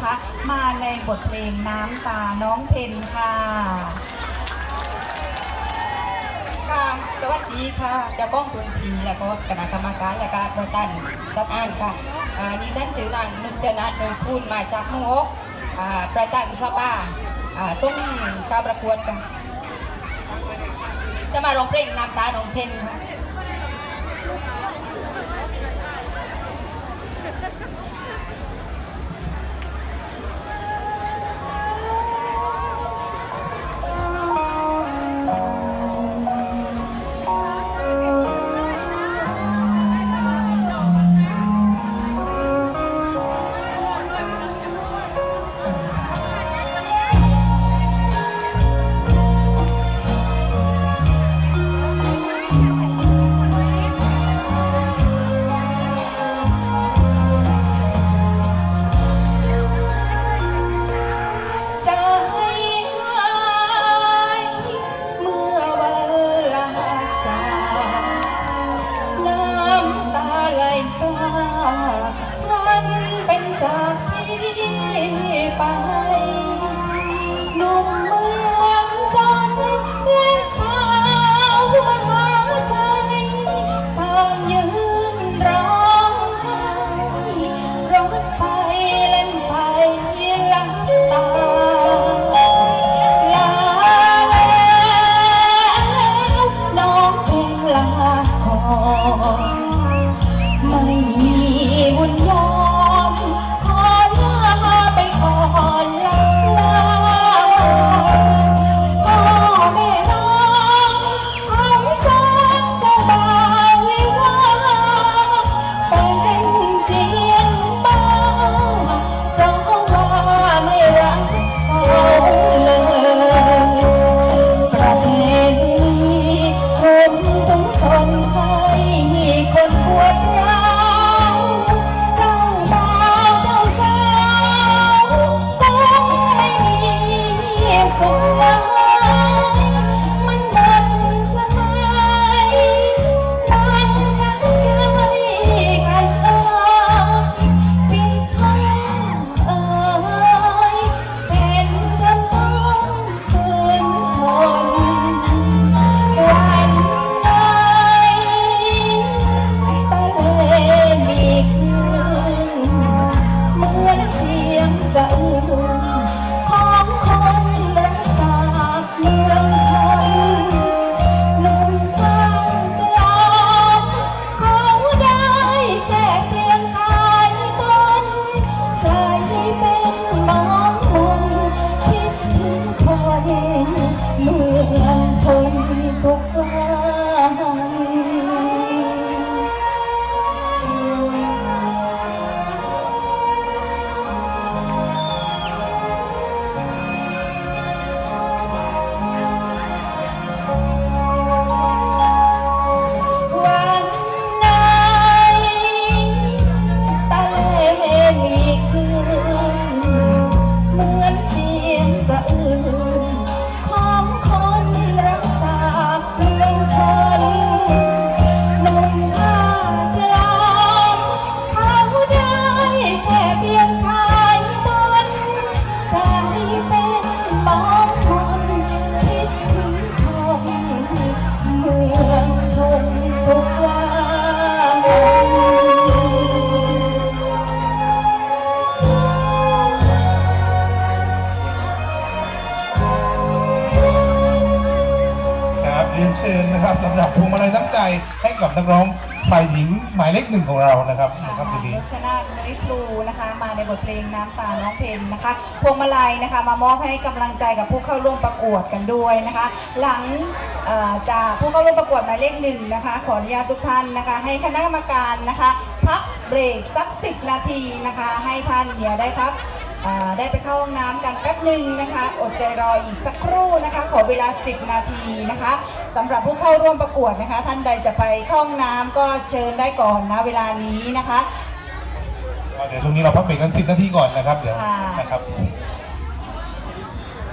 นะคะ มาในบทเพลงน้ำตาน้องเพนค่ะค่ะสวัสดีค่ะจ้าก้องตุนทีมแล้วก็คณะกรรมการและก็ประธานจัดอ่านค่ะดิฉันชื่อนางนุชนาถโดยพูนมาจากมืองอกประธานสภาอ่าต้องการประกวดค่ะจะมาร้องเพลงน้ำตาหนองเพนค่ะ รียนเชิญนะครับสำหรับพวงมาลัยน้ำใจให้กับนักร้องฝ่ายหญิงหมายเลขหนึ่งของเรานะครับนะครับทีนี้ นุชนาธนุ้ยพลูนะคะ มาในบทเพลงน้ำตาน้องเพนนะคะ พวงมาลัยนะคะ มามอบให้กำลังใจกับผู้เข้าร่วมประกวดกันด้วยนะคะ หลังเอ่อจากผู้เข้าร่วมประกวดหมายเลขหนึ่งนะคะ ขออนุญาตทุกท่านนะคะ ให้คณะกรรมการนะคะ พักเบรกสัก10นาทีนะคะ ให้ท่านเดี๋ยวได้พัก ได้ไปเข้าห้องน้ำกันแป๊บหนึ่งนะคะ อดใจรออีกสักครู่นะคะ ขอเวลา 10 นาทีนะคะสำหรับผู้เข้าร่วมประกวดนะคะ ท่านใดจะไปเข้าห้องน้ำก็เชิญได้ก่อนนะเวลานี้นะคะ เดี๋ยวช่วงนี้เราพักเบรกกัน10นาทีก่อนนะครับ เดี๋ยวค่ะ นะครับ